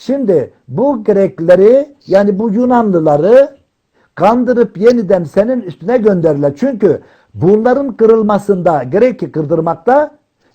Şimdi bu Grekleri yani bu Yunanlıları kandırıp yeniden senin üstüne gönderirler. Çünkü bunların kırılmasında, Grek'i kırdırmakta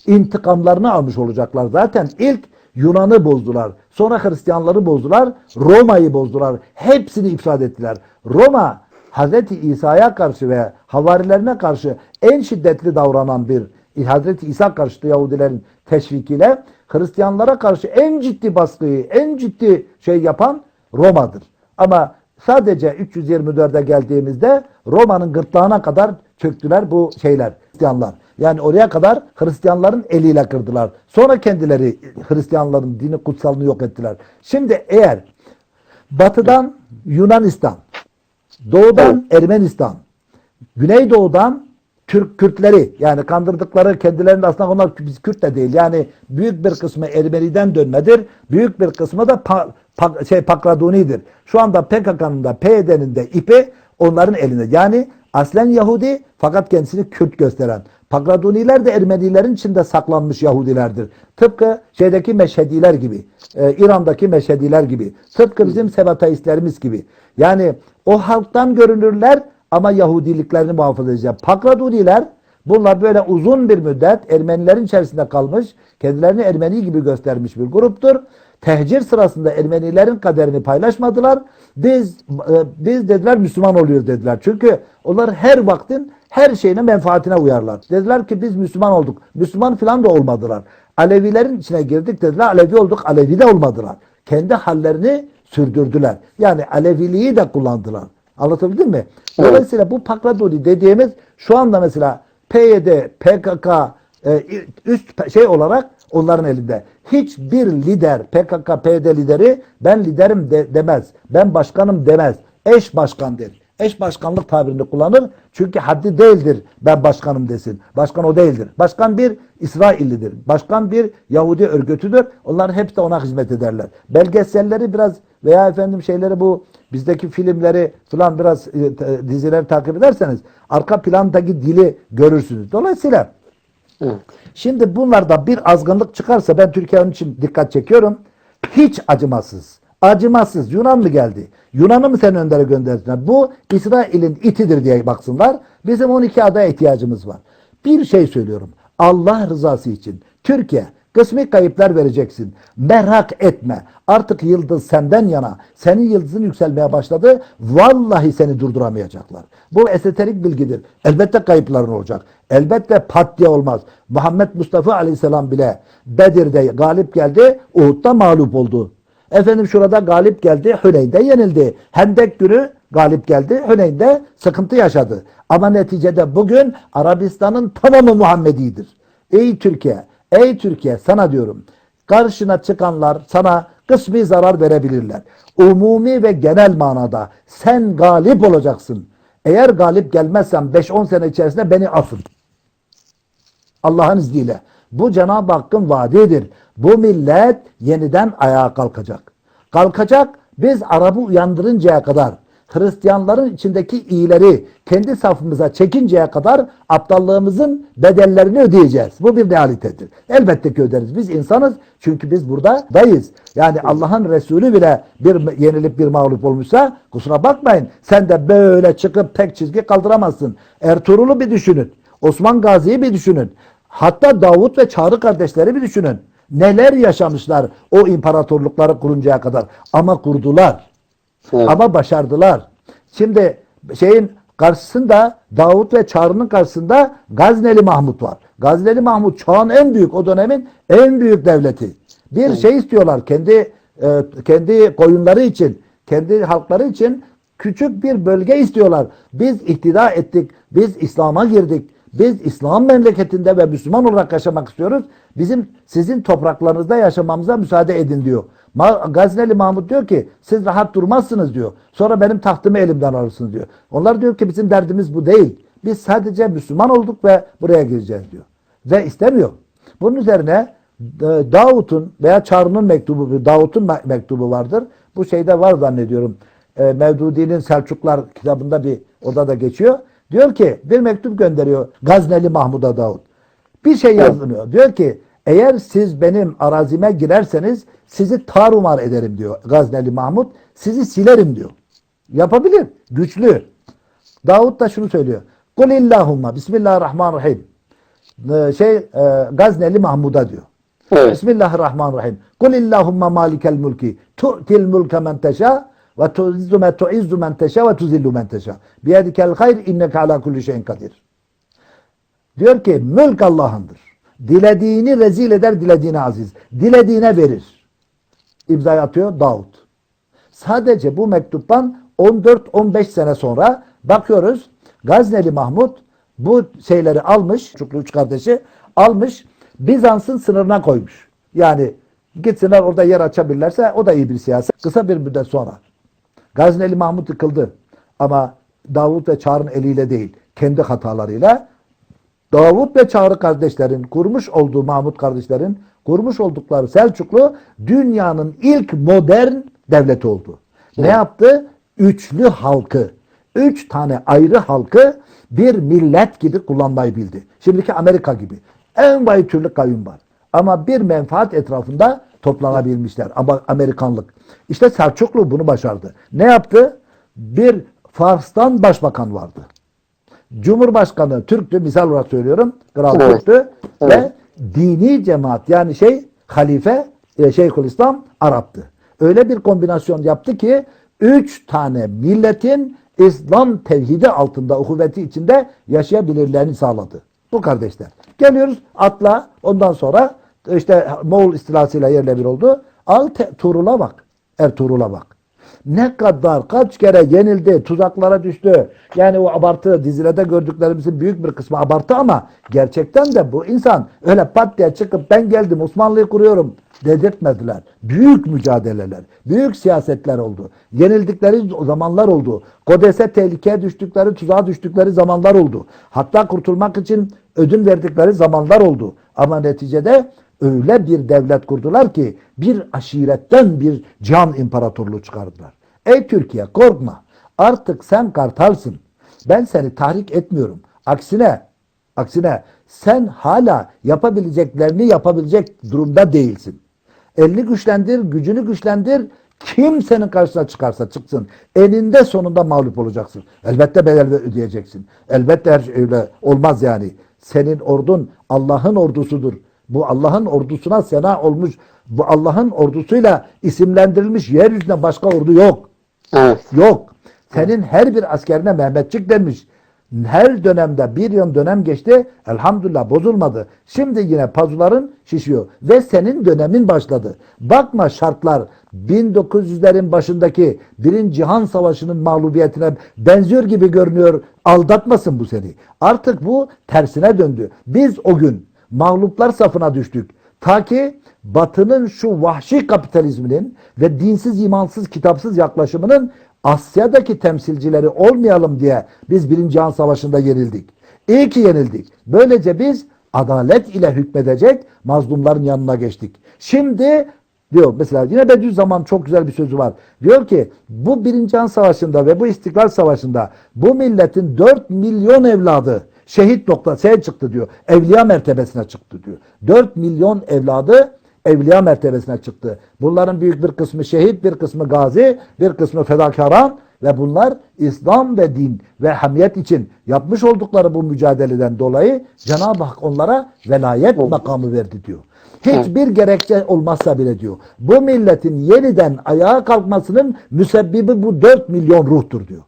intikamlarını almış olacaklar. Zaten ilk Yunan'ı bozdular. Sonra Hristiyanları bozdular. Roma'yı bozdular. Hepsini ifsad ettiler. Roma Hazreti İsa'ya karşı ve havarilerine karşı en şiddetli davranan bir Hazreti İsa karşıtı Yahudilerin teşvikiyle Hristiyanlara karşı en ciddi baskıyı, en ciddi şey yapan Roma'dır. Ama sadece 324'e geldiğimizde Roma'nın gırtlağına kadar çöktüler bu şeyler, Hristiyanlar. Yani oraya kadar Hristiyanların eliyle kırdılar. Sonra kendileri Hristiyanların dini kutsalını yok ettiler. Şimdi eğer batıdan Yunanistan, doğudan Ermenistan, güneydoğudan Türk Kürtleri yani kandırdıkları kendilerinde aslında onlar biz Kürt de değil. Yani büyük bir kısmı Ermeni'den dönmedir. Büyük bir kısmı da pa, pa- şey Pakraduni'dir. Şu anda PKK'nın da PYD'nin de ipi onların elinde. Yani aslen Yahudi fakat kendisini Kürt gösteren. Pakraduniler de Ermenilerin içinde saklanmış Yahudilerdir. Tıpkı şeydeki Meşhediler gibi, e, İran'daki Meşhediler gibi, tıpkı bizim Sebateistlerimiz gibi. Yani o halktan görünürler ama Yahudiliklerini muhafaza edecek. Pakraduniler bunlar böyle uzun bir müddet Ermenilerin içerisinde kalmış, kendilerini Ermeni gibi göstermiş bir gruptur. Tehcir sırasında Ermenilerin kaderini paylaşmadılar. Biz e, biz dediler Müslüman oluyor dediler. Çünkü onlar her vaktin her şeyine menfaatine uyarlar. Dediler ki biz Müslüman olduk. Müslüman falan da olmadılar. Alevilerin içine girdik dediler. Alevi olduk. Alevi de olmadılar. Kendi hallerini sürdürdüler. Yani Aleviliği de kullandılar. Anlatabildim mi? Dolayısıyla bu Pakradoni dediğimiz şu anda mesela PYD, PKK e, üst şey olarak onların elinde. Hiçbir lider, PKK, PYD lideri ben liderim de, demez. Ben başkanım demez. Eş başkan der. Eş başkanlık tabirini kullanır. Çünkü haddi değildir ben başkanım desin. Başkan o değildir. Başkan bir İsraillidir. Başkan bir Yahudi örgütüdür. Onlar hep de ona hizmet ederler. Belgeselleri biraz veya efendim şeyleri bu bizdeki filmleri falan biraz e, dizileri takip ederseniz arka plandaki dili görürsünüz. Dolayısıyla Evet. Şimdi bunlarda bir azgınlık çıkarsa ben Türkiye'nin için dikkat çekiyorum. Hiç acımasız. Acımasız. Yunan mı geldi? Yunan'ı mı sen öndere gönderdiler? Bu İsrail'in itidir diye baksınlar. Bizim 12 adaya ihtiyacımız var. Bir şey söylüyorum. Allah rızası için Türkiye kısmi kayıplar vereceksin. Merak etme. Artık yıldız senden yana. Senin yıldızın yükselmeye başladı. Vallahi seni durduramayacaklar. Bu esoterik bilgidir. Elbette kayıpların olacak. Elbette pat diye olmaz. Muhammed Mustafa Aleyhisselam bile Bedir'de galip geldi. Uhud'da mağlup oldu. Efendim şurada galip geldi. Hüneyn'de yenildi. Hendek günü galip geldi. Hüneyn'de sıkıntı yaşadı. Ama neticede bugün Arabistan'ın tamamı Muhammedidir. Ey Türkiye, ey Türkiye sana diyorum. Karşına çıkanlar sana kısmi zarar verebilirler. Umumi ve genel manada sen galip olacaksın. Eğer galip gelmezsen 5-10 sene içerisinde beni asın. Allah'ın izniyle. Bu Cenab-ı Hakk'ın vaadidir. Bu millet yeniden ayağa kalkacak. Kalkacak biz Arap'ı uyandırıncaya kadar Hristiyanların içindeki iyileri kendi safımıza çekinceye kadar aptallığımızın bedellerini ödeyeceğiz. Bu bir realitedir. Elbette ki öderiz. Biz insanız çünkü biz burada dayız. Yani Allah'ın Resulü bile bir yenilip bir mağlup olmuşsa kusura bakmayın. Sen de böyle çıkıp tek çizgi kaldıramazsın. Ertuğrul'u bir düşünün. Osman Gazi'yi bir düşünün. Hatta Davut ve Çağrı kardeşleri bir düşünün. Neler yaşamışlar o imparatorlukları kuruncaya kadar. Ama kurdular. Evet. Ama başardılar. Şimdi şeyin karşısında Davut ve Çağrı'nın karşısında Gazneli Mahmut var. Gazneli Mahmut çağın en büyük o dönemin en büyük devleti. Bir şey istiyorlar kendi e, kendi koyunları için, kendi halkları için küçük bir bölge istiyorlar. Biz iktida ettik, biz İslam'a girdik. Biz İslam memleketinde ve Müslüman olarak yaşamak istiyoruz. Bizim sizin topraklarınızda yaşamamıza müsaade edin diyor. Gazneli Mahmut diyor ki siz rahat durmazsınız diyor. Sonra benim tahtımı elimden alırsınız diyor. Onlar diyor ki bizim derdimiz bu değil. Biz sadece Müslüman olduk ve buraya gireceğiz diyor. Ve istemiyor. Bunun üzerine e, Davut'un veya Çağrı'nın mektubu, Davut'un me- mektubu vardır. Bu şeyde var zannediyorum. E, Mevdudi'nin Selçuklar kitabında bir orada da geçiyor. Diyor ki bir mektup gönderiyor Gazneli Mahmud'a Davut. Bir şey yazılıyor. Diyor ki Eğer siz benim arazime girerseniz sizi tarumar ederim diyor Gazneli Mahmud. Sizi silerim diyor. Yapabilir. Güçlü. Davut da şunu söylüyor. Kul illahumma bismillahirrahmanirrahim. Ee, Şey e, Gazneli Mahmud'a diyor. Evet. Bismillahirrahmanirrahim. Kul illahumma malikel mulki tu'til mulke men teşâ ve tu'izzu men tu'izzu men teşâ ve tuzillu men teşâ. Biyedikel hayr inneke ala kulli şeyin kadir. Diyor ki mülk Allah'ındır. Dilediğini rezil eder, dilediğini aziz. Dilediğine verir. İmzayı atıyor Davut. Sadece bu mektuptan 14-15 sene sonra bakıyoruz Gazneli Mahmud bu şeyleri almış, çocuklu üç kardeşi almış Bizans'ın sınırına koymuş. Yani gitsinler orada yer açabilirlerse o da iyi bir siyaset. Kısa bir müddet sonra Gazneli Mahmud yıkıldı. Ama Davut ve Çağrı'nın eliyle değil, kendi hatalarıyla Davut ve Çağrı kardeşlerin kurmuş olduğu Mahmut kardeşlerin kurmuş oldukları Selçuklu dünyanın ilk modern devleti oldu. Ne yaptı? Üçlü halkı, üç tane ayrı halkı bir millet gibi kullanmayı bildi. Şimdiki Amerika gibi. En vay türlü kavim var. Ama bir menfaat etrafında toplanabilmişler. Ama Amerikanlık. İşte Selçuklu bunu başardı. Ne yaptı? Bir Fars'tan başbakan vardı. Cumhurbaşkanı Türktü misal olarak söylüyorum. Kral Evet. Türktü ve Evet. dini cemaat yani şey halife e, Şeyhülislam Arap'tı. Öyle bir kombinasyon yaptı ki üç tane milletin İslam tevhidi altında, uhuvveti içinde yaşayabilirlerini sağladı. Bu kardeşler. Geliyoruz atla ondan sonra işte Moğol istilasıyla yerle bir oldu. Al Tuğrul'a bak. Ertuğrul'a bak. Ne kadar kaç kere yenildi, tuzaklara düştü. Yani o abartı dizilerde gördüklerimizin büyük bir kısmı abartı ama gerçekten de bu insan öyle pat diye çıkıp ben geldim Osmanlı'yı kuruyorum dedirtmediler. Büyük mücadeleler, büyük siyasetler oldu. Yenildikleri zamanlar oldu. Kodese tehlikeye düştükleri, tuzağa düştükleri zamanlar oldu. Hatta kurtulmak için ödün verdikleri zamanlar oldu. Ama neticede öyle bir devlet kurdular ki bir aşiretten bir can imparatorluğu çıkardılar. Ey Türkiye korkma. Artık sen kartalsın. Ben seni tahrik etmiyorum. Aksine aksine sen hala yapabileceklerini yapabilecek durumda değilsin. Elini güçlendir, gücünü güçlendir. Kim senin karşısına çıkarsa çıksın. Eninde sonunda mağlup olacaksın. Elbette bedel ödeyeceksin. Elbette şey öyle olmaz yani. Senin ordun Allah'ın ordusudur. Bu Allah'ın ordusuna sena olmuş, bu Allah'ın ordusuyla isimlendirilmiş yeryüzünde başka ordu yok. Evet. Yok. Senin her bir askerine Mehmetçik denmiş. Her dönemde bir yıl dönem geçti. Elhamdülillah bozulmadı. Şimdi yine pazuların şişiyor. Ve senin dönemin başladı. Bakma şartlar 1900'lerin başındaki Birinci Cihan Savaşı'nın mağlubiyetine benziyor gibi görünüyor. Aldatmasın bu seni. Artık bu tersine döndü. Biz o gün mağluplar safına düştük. Ta ki Batı'nın şu vahşi kapitalizminin ve dinsiz, imansız, kitapsız yaklaşımının Asya'daki temsilcileri olmayalım diye biz Birinci Cihan Savaşı'nda yenildik. İyi ki yenildik. Böylece biz adalet ile hükmedecek mazlumların yanına geçtik. Şimdi diyor mesela yine Bediüzzaman çok güzel bir sözü var. Diyor ki bu Birinci Cihan Savaşı'nda ve bu İstiklal Savaşı'nda bu milletin 4 milyon evladı şehit noktasına çıktı diyor. Evliya mertebesine çıktı diyor. 4 milyon evladı evliya mertebesine çıktı. Bunların büyük bir kısmı şehit, bir kısmı gazi, bir kısmı fedakaran ve bunlar İslam ve din ve hamiyet için yapmış oldukları bu mücadeleden dolayı Cenab-ı Hak onlara velayet makamı verdi diyor. Hiçbir gerekçe olmazsa bile diyor. Bu milletin yeniden ayağa kalkmasının müsebbibi bu 4 milyon ruhtur diyor.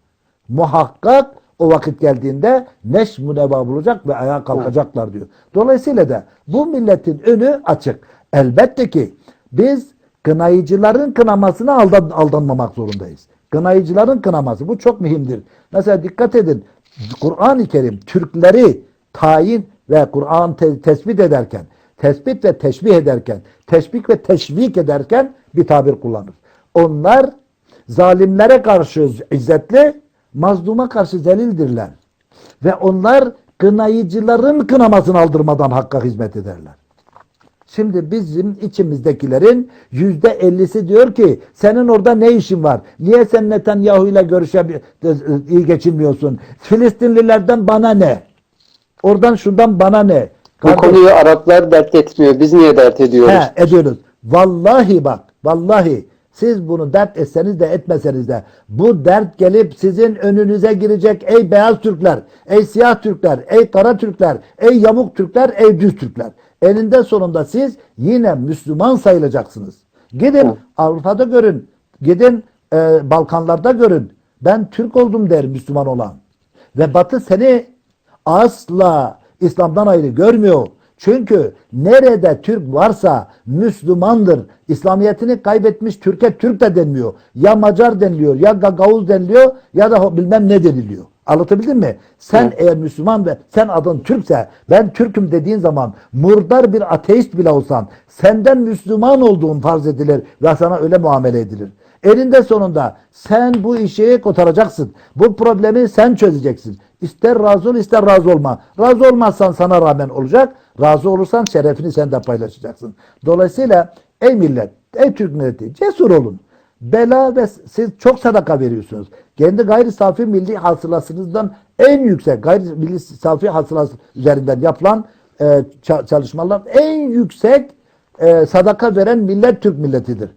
Muhakkak o vakit geldiğinde neş muneva bulacak ve ayağa kalkacaklar diyor. Dolayısıyla da bu milletin önü açık. Elbette ki biz kınayıcıların kınamasına aldan, aldanmamak zorundayız. Kınayıcıların kınaması bu çok mühimdir. Mesela dikkat edin Kur'an-ı Kerim Türkleri tayin ve Kur'an te- tespit ederken, tespit ve teşbih ederken, teşbik ve teşvik ederken bir tabir kullanır. Onlar zalimlere karşı izzetli, mazluma karşı zelildirler. Ve onlar kınayıcıların kınamasını aldırmadan hakka hizmet ederler. Şimdi bizim içimizdekilerin yüzde ellisi diyor ki senin orada ne işin var? Niye sen Netanyahu ile görüşe iyi geçinmiyorsun? Filistinlilerden bana ne? Oradan şundan bana ne? Bu Kardeş- konuyu Araplar dert etmiyor. Biz niye dert ediyoruz? He, ediyoruz. Vallahi bak, vallahi siz bunu dert etseniz de etmeseniz de bu dert gelip sizin önünüze girecek ey beyaz Türkler, ey siyah Türkler, ey kara Türkler, ey yamuk Türkler, ey düz Türkler. Eninde sonunda siz yine Müslüman sayılacaksınız. Gidin Avrupa'da görün, gidin e, Balkanlarda görün. Ben Türk oldum der Müslüman olan. Ve Batı seni asla İslam'dan ayrı görmüyor. Çünkü nerede Türk varsa Müslümandır. İslamiyetini kaybetmiş Türk'e Türk de denmiyor. Ya Macar deniliyor, ya Gagavuz deniliyor ya da bilmem ne deniliyor. Anlatabildim mi? Sen Evet. eğer Müslüman ve sen adın Türkse ben Türk'üm dediğin zaman murdar bir ateist bile olsan senden Müslüman olduğun farz edilir ve sana öyle muamele edilir. Elinde sonunda sen bu işi kotaracaksın. Bu problemi sen çözeceksin. İster razı ol ister razı olma. Razı olmazsan sana rağmen olacak. Razı olursan şerefini sen de paylaşacaksın. Dolayısıyla ey millet, ey Türk milleti cesur olun. Bela ve siz çok sadaka veriyorsunuz. Kendi gayri safi milli hasılasınızdan en yüksek gayri milli safi hasılası üzerinden yapılan e, ça- çalışmalar en yüksek e, sadaka veren millet Türk milletidir.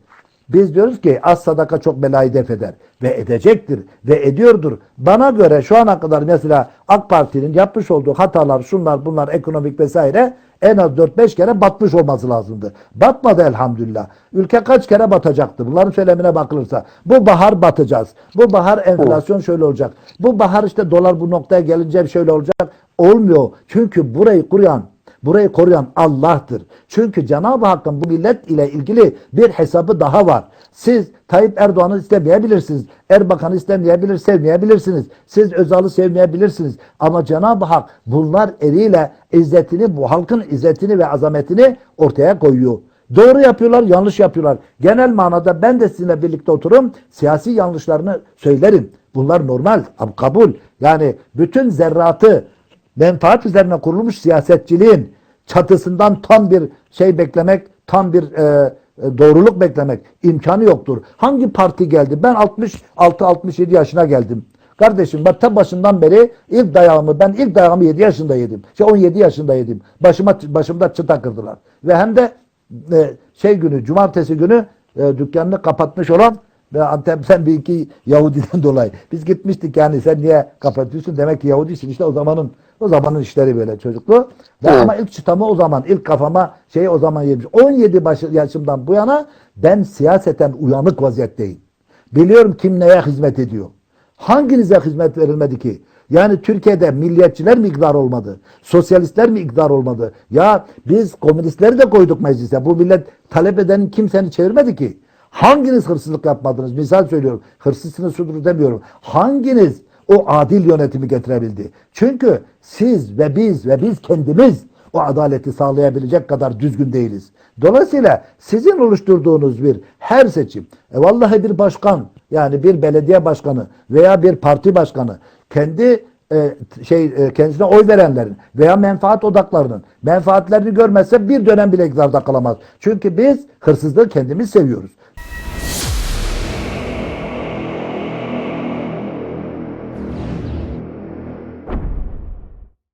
Biz diyoruz ki az sadaka çok belayı def eder ve edecektir ve ediyordur. Bana göre şu ana kadar mesela AK Parti'nin yapmış olduğu hatalar şunlar bunlar ekonomik vesaire en az 4-5 kere batmış olması lazımdı. Batmadı elhamdülillah. Ülke kaç kere batacaktı? Bunların söylemine bakılırsa. Bu bahar batacağız. Bu bahar enflasyon şöyle olacak. Bu bahar işte dolar bu noktaya gelince şöyle olacak. Olmuyor. Çünkü burayı kuruyan Burayı koruyan Allah'tır. Çünkü Cenab-ı Hakk'ın bu millet ile ilgili bir hesabı daha var. Siz Tayyip Erdoğan'ı istemeyebilirsiniz. Erbakan'ı istemeyebilir, sevmeyebilirsiniz. Siz Özal'ı sevmeyebilirsiniz. Ama Cenab-ı Hak bunlar eliyle izzetini, bu halkın izzetini ve azametini ortaya koyuyor. Doğru yapıyorlar, yanlış yapıyorlar. Genel manada ben de sizinle birlikte otururum, siyasi yanlışlarını söylerim. Bunlar normal, kabul. Yani bütün zerratı, menfaat üzerine kurulmuş siyasetçiliğin çatısından tam bir şey beklemek, tam bir e, e, doğruluk beklemek imkanı yoktur. Hangi parti geldi? Ben 66-67 yaşına geldim. Kardeşim ben ta başından beri ilk dayağımı ben ilk dayağımı 7 yaşında yedim. Şey 17 yaşında yedim. Başıma başımda çıta kırdılar. Ve hem de e, şey günü cumartesi günü e, dükkanını kapatmış olan ve Antep'ten bir iki Yahudiden dolayı. Biz gitmiştik yani sen niye kapatıyorsun? Demek ki Yahudisin. İşte o zamanın o zamanın işleri böyle çocuklu. Ve Evet. ama ilk çıtamı o zaman, ilk kafama şeyi o zaman yemiş. 17 başı, yaşımdan bu yana ben siyaseten uyanık vaziyetteyim. Biliyorum kim neye hizmet ediyor. Hanginize hizmet verilmedi ki? Yani Türkiye'de milliyetçiler mi iktidar olmadı? Sosyalistler mi iktidar olmadı? Ya biz komünistleri de koyduk meclise. Bu millet talep edenin kimseni çevirmedi ki. Hanginiz hırsızlık yapmadınız? Misal söylüyorum. Hırsızsınız şudur demiyorum. Hanginiz o adil yönetimi getirebildi? Çünkü siz ve biz ve biz kendimiz o adaleti sağlayabilecek kadar düzgün değiliz. Dolayısıyla sizin oluşturduğunuz bir her seçim, e vallahi bir başkan yani bir belediye başkanı veya bir parti başkanı kendi e, şey e, kendisine oy verenlerin veya menfaat odaklarının menfaatlerini görmezse bir dönem bile iktidarda kalamaz. Çünkü biz hırsızlığı kendimiz seviyoruz.